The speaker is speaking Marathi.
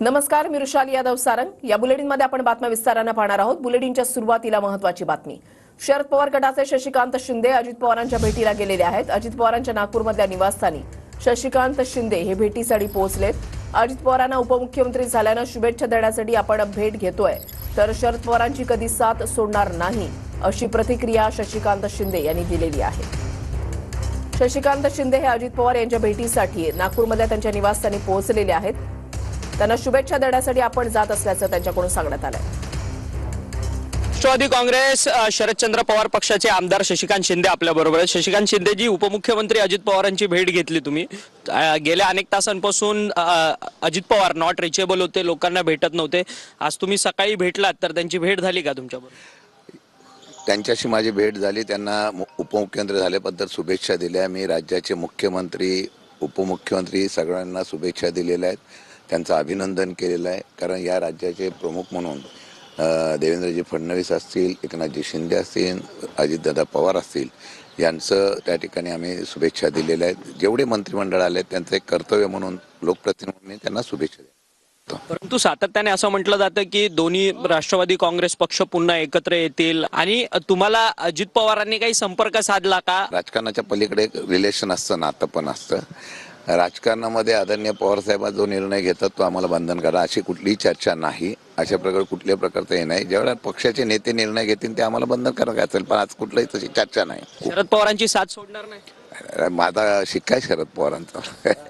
नमस्कार मी ऋषाली यादव सारंग. या बुलेटिनमध्ये आपण बातम्या विस्तारानं पाहणार आहोत. बुलेटिनच्या सुरुवातीला महत्वाची बातमी. शरद पवार गटाचे शशिकांत शिंदे अजित पवारांच्या भेटीला गेलेले आहेत. अजित पवारांच्या नागपूरमधल्या निवासस्थानी शशिकांत शिंदे हे भेटीसाठी पोहोचलेत. अजित पवारांना उपमुख्यमंत्री झाल्यानं शुभेच्छा देण्यासाठी आपण भेट घेतोय. तर शरद पवारांची कधी साथ सोडणार नाही अशी प्रतिक्रिया शशिकांत शिंदे यांनी दिलेली आहे. शशिकांत शिंदे हे अजित पवार यांच्या भेटीसाठी नागपूरमधल्या त्यांच्या निवासस्थानी पोहोचलेले आहेत. त्यांना शुभेच्छा देण्यासाठी आपण जात असल्याचं त्यांच्याकडून सांगण्यात आलंय. राष्ट्रवादी काँग्रेस शरदचंद्र पवार पक्षाचे आमदार शशिकांत शिंदे आपल्या बरोबर आहेत. शशिकांत शिंदेजी उपमुख्यमंत्री अजित पवारांची भेट घेतली तुम्ही गेल्या अनेक तासांपासून अजित पवार नॉट रिचेबल होते लोकांना भेटत नव्हते. आज तुम्ही सकाळी भेटलात तर त्यांची भेट झाली का तुमच्याबरोबर त्यांच्याशी माझी भेट झाली त्यांना उपमुख्यमंत्री झाल्याबद्दल शुभेच्छा दिल्या. मी राज्याचे मुख्यमंत्री उपमुख्यमंत्री सगळ्यांना शुभेच्छा दिलेल्या आहेत. त्यांचं अभिनंदन केलेलं आहे. कारण या राज्याचे प्रमुख म्हणून देवेंद्रजी फडणवीस असतील एकनाथजी शिंदे असतील अजितदादा पवार असतील यांचं त्या ठिकाणी आम्ही शुभेच्छा दिलेल्या आहेत. जेवढे मंत्रिमंडळ आले त्यांचं एक कर्तव्य म्हणून लोकप्रतिनिधी त्यांना शुभेच्छा दिल्या परंतु सातत्याने असं म्हटलं जातं की दोन्ही राष्ट्रवादी काँग्रेस पक्ष पुन्हा एकत्र येतील. आणि तुम्हाला अजित पवारांनी काही संपर्क साधला का? राजकारणाच्या पलीकडे एक रिलेशन असतं नातं पण असतं. राजकारणामध्ये आदरणीय पवारसाहेब जो निर्णय घेतात तो आम्हाला बंधन करा. अशी कुठलीही चर्चा नाही. अशा प्रकारे कुठल्याही प्रकारचं हे नाही. ज्यावेळेला पक्षाचे नेते निर्णय घेतील ते आम्हाला बंधनकारक असेल. पण आज कुठलाही तशी चर्चा नाही. शरद पवारांची साथ सोडणार नाही. माझा शिक्का आहे शरद पवारांचा.